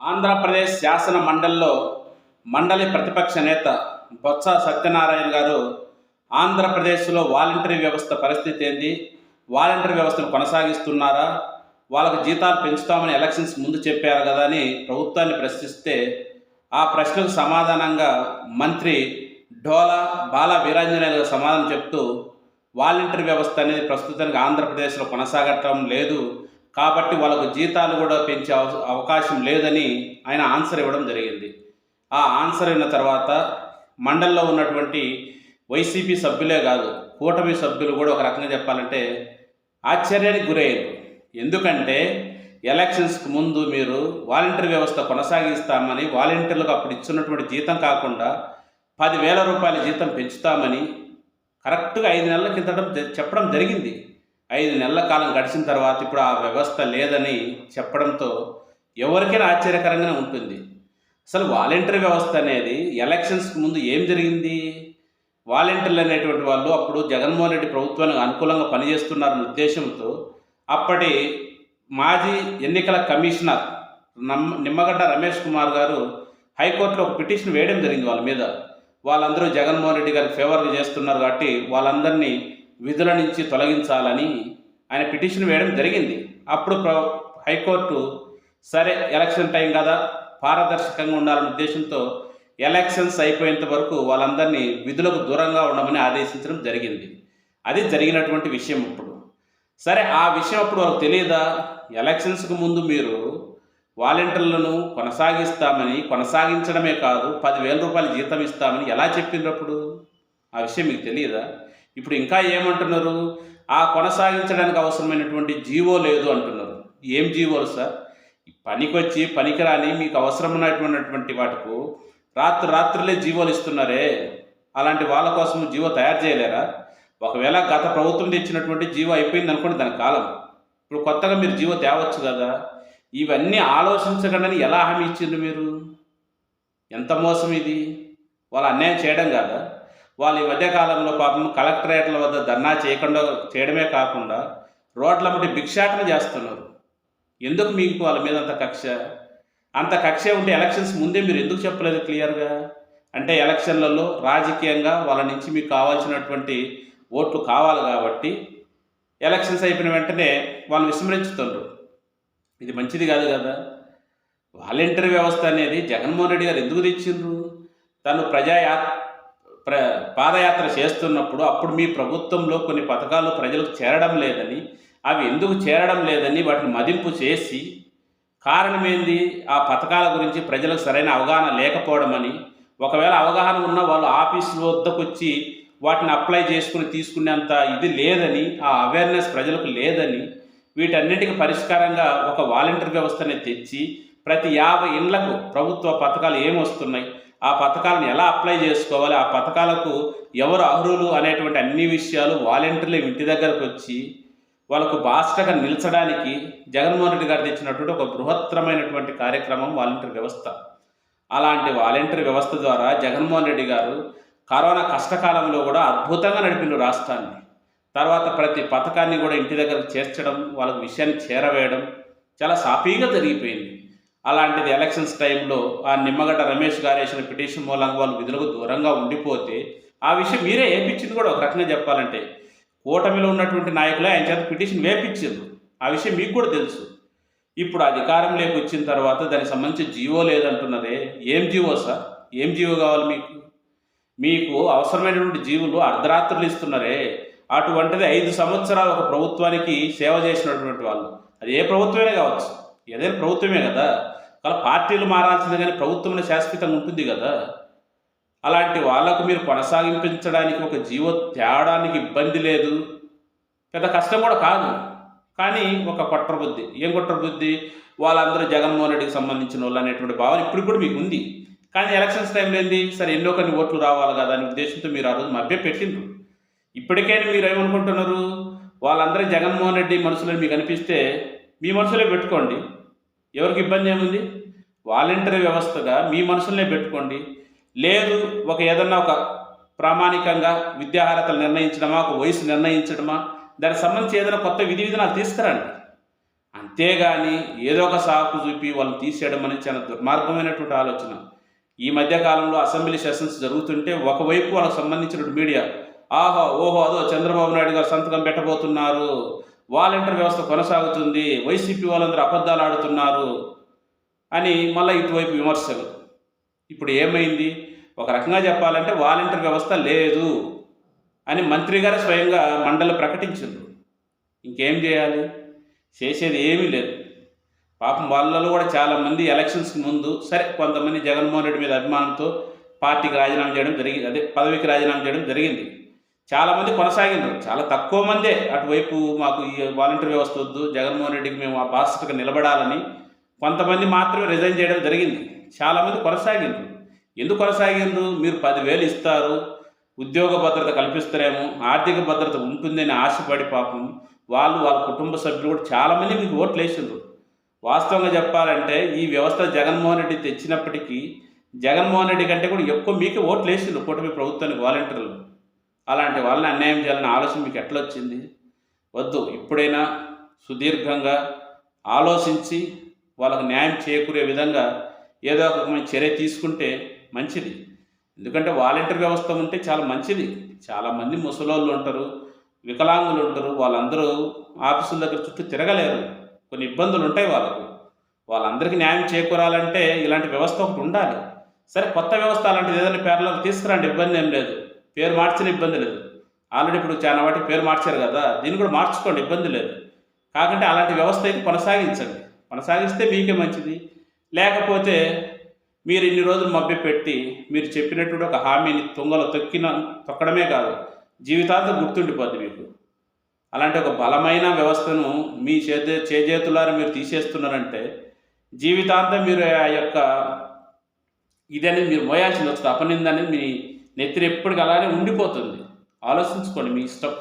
ఆంధ్రప్రదేశ్ శాసన మండలిలో మండలి ప్రతిపక్ష నేత బొత్స సత్యనారాయణ గారు ఆంధ్రప్రదేశ్లో వాలంటరీ వ్యవస్థ పరిస్థితి ఏంది? వాలంటరీ వ్యవస్థను కొనసాగిస్తున్నారా? వాళ్ళకు జీతాలు పెంచుతామని ఎలక్షన్స్ ముందు చెప్పారు కదా అని ప్రభుత్వాన్ని ప్రశ్నిస్తే ఆ ప్రశ్నకు సమాధానంగా మంత్రి డోలా బాల వీరాంజనేయులు సమాధానం చెప్తూ వాలంటరీ వ్యవస్థ అనేది ప్రస్తుతానికి ఆంధ్రప్రదేశ్లో కొనసాగటం లేదు. కాబట్టి వాళ్ళకు జీతాలు కూడా పెంచే అవ- అవకాశం లేదని ఆయన ఆన్సర్ ఇవ్వడం జరిగింది. ఆ ఆన్సర్ అయిన తర్వాత మండల్లో ఉన్నటువంటి వైసీపీ సభ్యులే కాదు కూటమి సభ్యులు కూడా ఒక రకంగా చెప్పాలంటే ఆశ్చర్యానికి గురయ్యారు. ఎందుకంటే ఎలక్షన్స్కి ముందు మీరు వాలంటీర్ వ్యవస్థ కొనసాగిస్తామని వాలంటీర్లకు అప్పుడు ఇచ్చినటువంటి జీతం కాకుండా పదివేల రూపాయల జీతం పెంచుతామని కరెక్ట్గా ఐదు నెలల కిందటం చెప్పడం జరిగింది. ఐదు నెలల కాలం గడిచిన తర్వాత ఇప్పుడు ఆ వ్యవస్థ లేదని చెప్పడంతో ఎవరికైనా ఆశ్చర్యకరంగానే ఉంటుంది. అసలు వాలంటరీ వ్యవస్థ అనేది ఎలక్షన్స్కి ముందు ఏం జరిగింది? వాలంటీర్లు అనేటువంటి వాళ్ళు అప్పుడు జగన్మోహన్ రెడ్డి ప్రభుత్వానికి అనుకూలంగా పనిచేస్తున్నారన్న ఉద్దేశంతో అప్పటి మాజీ ఎన్నికల కమిషనర్ నమ్ నిమ్మగడ్డ రమేష్ కుమార్ గారు హైకోర్టులో ఒక పిటిషన్ వేయడం జరిగింది వాళ్ళ మీద. వాళ్ళందరూ జగన్మోహన్ రెడ్డి గారికి ఫేవర్గా చేస్తున్నారు కాబట్టి వాళ్ళందరినీ విధుల నుంచి తొలగించాలని ఆయన పిటిషన్ వేయడం జరిగింది. అప్పుడు ప్ర హైకోర్టు సరే ఎలక్షన్ టైం కదా పారదర్శకంగా ఉండాలనే ఉద్దేశంతో ఎలక్షన్స్ అయిపోయేంత వరకు వాళ్ళందరినీ విధులకు దూరంగా ఉండమని ఆదేశించడం జరిగింది. అది జరిగినటువంటి విషయం ఇప్పుడు. సరే ఆ విషయం అప్పుడు వాళ్ళకి తెలియదా? ఎలక్షన్స్కి ముందు మీరు వాలంటీర్లను కొనసాగిస్తామని కొనసాగించడమే కాదు పదివేల రూపాయలు జీతం ఇస్తామని ఎలా చెప్పిండ్రప్పుడు ఆ విషయం మీకు తెలియదా? ఇప్పుడు ఇంకా ఏమంటున్నారు? ఆ కొనసాగించడానికి అవసరమైనటువంటి జీవో లేదు అంటున్నారు. ఏం జీవోలు సార్? పనికొచ్చి పనికిరాని మీకు అవసరమైనటువంటి వాటికు రాత్రి రాత్రులే జీవోలు ఇస్తున్నారే? అలాంటి వాళ్ళ కోసం జీవో తయారు చేయలేరా? ఒకవేళ గత ప్రభుత్వం తెచ్చినటువంటి జీవో అయిపోయింది అనుకోండి దాని కాలం. ఇప్పుడు కొత్తగా మీరు జీవో తేవచ్చు కదా? ఇవన్నీ ఆలోచించకండి ఎలా హామీ ఇచ్చిండ్రు మీరు? ఎంత మోసం ఇది? వాళ్ళు అన్యాయం చేయడం కాదా? వాళ్ళు ఈ మధ్యకాలంలో పాపం కలెక్టరేట్ల వద్ద ధర్నా చేయకుండా చేయడమే కాకుండా రోడ్ల మధ్య భిక్షాటన చేస్తున్నారు. ఎందుకు మీకు వాళ్ళ మీద అంత కక్ష? అంత కక్ష ఉంటే ఎలక్షన్స్ ముందే మీరు ఎందుకు చెప్పలేదు క్లియర్గా? అంటే ఎలక్షన్లలో రాజకీయంగా వాళ్ళ నుంచి మీకు కావాల్సినటువంటి ఓట్లు కావాలి కాబట్టి ఎలక్షన్స్ అయిపోయిన వెంటనే వాళ్ళు విస్మరించుతుండ్రు. ఇది మంచిది కాదు కదా? వాలంటరీ వ్యవస్థ అనేది జగన్మోహన్ రెడ్డి గారు ఎందుకు తెచ్చిండ్రు? తను ప్రజా ప్ర పాదయాత్ర చేస్తున్నప్పుడు అప్పుడు మీ ప్రభుత్వంలో కొన్ని పథకాలు ప్రజలకు చేరడం లేదని అవి ఎందుకు చేరడం లేదని వాటిని మదింపు చేసి కారణం ఏంది ఆ పథకాల గురించి ప్రజలకు సరైన అవగాహన లేకపోవడమని ఒకవేళ అవగాహన ఉన్న వాళ్ళు ఆఫీస్ వద్దకు వచ్చి వాటిని అప్లై చేసుకుని తీసుకునేంత ఇది లేదని ఆ అవేర్నెస్ ప్రజలకు లేదని వీటన్నిటికీ పరిష్కారంగా ఒక వాలంటీర్ వ్యవస్థని తెచ్చి ప్రతి యాభై ఇండ్లకు ప్రభుత్వ పథకాలు ఏమొస్తున్నాయి? ఆ పథకాలను ఎలా అప్లై చేసుకోవాలి? ఆ పథకాలకు ఎవరు అర్హులు అనేటువంటి అన్ని విషయాలు వాలంటీర్లు ఇంటి దగ్గరకు వచ్చి వాళ్ళకు బాస్టగా నిలచడానికి జగన్మోహన్ రెడ్డి గారు తెచ్చినటువంటి ఒక బృహత్తరమైనటువంటి కార్యక్రమం వాలంటీర్ వ్యవస్థ. అలాంటి వాలంటీర్ వ్యవస్థ ద్వారా జగన్మోహన్ రెడ్డి గారు కరోనా కష్టకాలంలో కూడా అద్భుతంగా నడిపిండు రాష్ట్రాన్ని. తర్వాత ప్రతి పథకాన్ని కూడా ఇంటి దగ్గరకు చేర్చడం వాళ్ళకు విషయాన్ని చేరవేయడం చాలా సాఫీగా జరిగిపోయింది. అలాంటిది ఎలక్షన్స్ టైంలో ఆ నిమ్మగడ్డ రమేష్ గారు వేసిన పిటిషన్ మూలంగా వాళ్ళు విధులకు దూరంగా ఉండిపోతే ఆ విషయం మీరే వేపించింది కూడా ఒక రకంగా చెప్పాలంటే. కూటమిలో ఉన్నటువంటి నాయకులే ఆయన చేత పిటిషన్ వేపించింది ఆ విషయం మీకు కూడా తెలుసు. ఇప్పుడు అధికారం లేక వచ్చిన తర్వాత దానికి సంబంధించి జీవో లేదంటున్నదే ఏం జీవో సార్? ఏం జీవో కావాలి మీకు? మీకు అవసరమైనటువంటి జీవులు అర్ధరాత్రులు ఇస్తున్నారే. అటువంటిది ఐదు సంవత్సరాలు ఒక ప్రభుత్వానికి సేవ చేసినటువంటి వాళ్ళు. అది ఏ ప్రభుత్వమైనా కావచ్చు. ఏదైనా ప్రభుత్వమే కదా. అలా పార్టీలు మారాల్సిందే కానీ ప్రభుత్వంలో శాశ్వతంగా ఉంటుంది కదా. అలాంటి వాళ్ళకు మీరు కొనసాగింపించడానికి ఒక జీవో తేవడానికి ఇబ్బంది లేదు. పెద్ద కష్టం కూడా కాదు. కానీ ఒక కుట్ర బుద్ధి. ఏం కుట్ర బుద్ధి? వాళ్ళందరూ జగన్మోహన్ రెడ్డికి సంబంధించిన వాళ్ళు అనేటువంటి భావన ఇప్పుడు కూడా మీకు ఉంది. కానీ ఎలక్షన్స్ టైంలో ఏంది? సరే ఎన్నో కొన్ని ఓట్లు రావాలి కదా అనే ఉద్దేశంతో మీరు ఆ రోజు మభ్య పెట్టిండ్రు. ఇప్పటికైనా మీరు ఏమనుకుంటున్నారు? వాళ్ళందరూ జగన్మోహన్ రెడ్డి మనసులో మీకు అనిపిస్తే మీ మనసులో పెట్టుకోండి. ఎవరికి ఇబ్బంది ఏముంది? వాలంటరీ వ్యవస్థగా మీ మనసులనే పెట్టుకోండి. లేదు ఒక ఏదన్నా ఒక ప్రామాణికంగా విద్యార్హతలు నిర్ణయించడమా ఒక వయసు నిర్ణయించడమా దానికి సంబంధించి ఏదైనా కొత్త విధి విధానాలు తీసుకురండి. అంతేగాని ఏదో ఒక సాకు చూపి వాళ్ళని తీసేయడం అనేది చాలా దుర్మార్గమైనటువంటి ఆలోచన. ఈ మధ్యకాలంలో అసెంబ్లీ సెషన్స్ జరుగుతుంటే ఒకవైపు వాళ్ళకు సంబంధించిన మీడియా ఆహో ఓహో అదో చంద్రబాబు నాయుడు గారు సంతకం పెట్టబోతున్నారు. వాలంటీర్ వ్యవస్థ కొనసాగుతుంది వైసీపీ వాళ్ళందరూ అబద్ధాలు ఆడుతున్నారు అని మళ్ళీ ఇటువైపు విమర్శలు. ఇప్పుడు ఏమైంది? ఒక రకంగా చెప్పాలంటే వాలంటీర్ వ్యవస్థ లేదు అని మంత్రి గారు స్వయంగా మండలి ప్రకటించారు ఇంకేం చేయాలి? చేసేది ఏమీ లేదు. పాపం వాళ్ళలో కూడా చాలామంది ఎలక్షన్స్కి ముందు సరే కొంతమంది జగన్మోహన్ రెడ్డి మీద అభిమానంతో పార్టీకి రాజీనామా చేయడం జరిగింది అదే పదవికి రాజీనామా చేయడం జరిగింది. చాలామంది కొనసాగినారు. చాలా తక్కువ మందే అటువైపు మాకు ఈ వాలంటీర్ వ్యవస్థ వద్దు జగన్మోహన్ రెడ్డికి మేము ఆ బాధ్యతగా నిలబడాలని కొంతమంది మాత్రమే రిజైన్ చేయడం జరిగింది. చాలామంది కొనసాగిండ్రు ఎందుకు కొనసాగిండ్రు మీరు పదివేలు ఇస్తారు ఉద్యోగ భద్రత కల్పిస్తారేమో ఆర్థిక భద్రత ఉంటుందని ఆశపడి పాపం వాళ్ళు వాళ్ళ కుటుంబ సభ్యులు కూడా చాలామంది మీకు ఓట్లు వేసిండ్రు. వాస్తవంగా చెప్పాలంటే ఈ వ్యవస్థ జగన్మోహన్ రెడ్డి తెచ్చినప్పటికీ జగన్మోహన్ రెడ్డి కంటే కూడా ఎక్కువ మీకు ఓట్లు వేసిండ్రు కూటమి ప్రభుత్వానికి వాలంటీర్లు. అలాంటి వాళ్ళని అన్యాయం చేయాలని ఆలోచన మీకు ఎట్లా వచ్చింది వద్దు ఇప్పుడైనా సుదీర్ఘంగా ఆలోచించి వాళ్ళకు న్యాయం చేకూరే విధంగా ఏదో ఒక రకమైన చర్య తీసుకుంటే మంచిది. ఎందుకంటే వాలంటీర్ వ్యవస్థ ఉంటే చాలా మంచిది. చాలామంది ముసలోళ్ళు ఉంటారు వికలాంగులు ఉంటారు వాళ్ళందరూ ఆఫీసుల దగ్గర చుట్టూ తిరగలేరు. కొన్ని ఇబ్బందులు ఉంటాయి వాళ్ళకు. వాళ్ళందరికీ న్యాయం చేకూరాలంటే ఇలాంటి వ్యవస్థ ఒకటి ఉండాలి. సరే కొత్త వ్యవస్థ అలాంటిది ఏదైనా పేర్లకు తీసుకురండి ఇబ్బంది ఏం లేదు. పేరు మార్చిన ఇబ్బంది లేదు. ఆల్రెడీ ఇప్పుడు చాలా వాటికి పేరు మార్చారు కదా దీన్ని కూడా మార్చుకోండి ఇబ్బంది లేదు. కాకుంటే అలాంటి వ్యవస్థ అయితే కొనసాగించండి. కొనసాగిస్తే మీకే మంచిది. లేకపోతే మీరు ఇన్ని రోజులు మభ్య పెట్టి మీరు చెప్పినటువంటి ఒక హామీని తుంగలో తొక్కిన తొక్కడమే కాదు జీవితాంతం గుర్తుండిపోద్ది మీకు. అలాంటి ఒక బలమైన వ్యవస్థను మీ చేతి చేజేతులారా మీరు తీసేస్తున్నారంటే జీవితాంతం మీరు ఆ యొక్క ఇది మీరు మోయాల్సింది వస్తుంది. అపనిందనేది మీ నెత్తిన ఎప్పటికీ అలానే ఉండిపోతుంది. ఆలోచించుకోండి మీ ఇష్టం.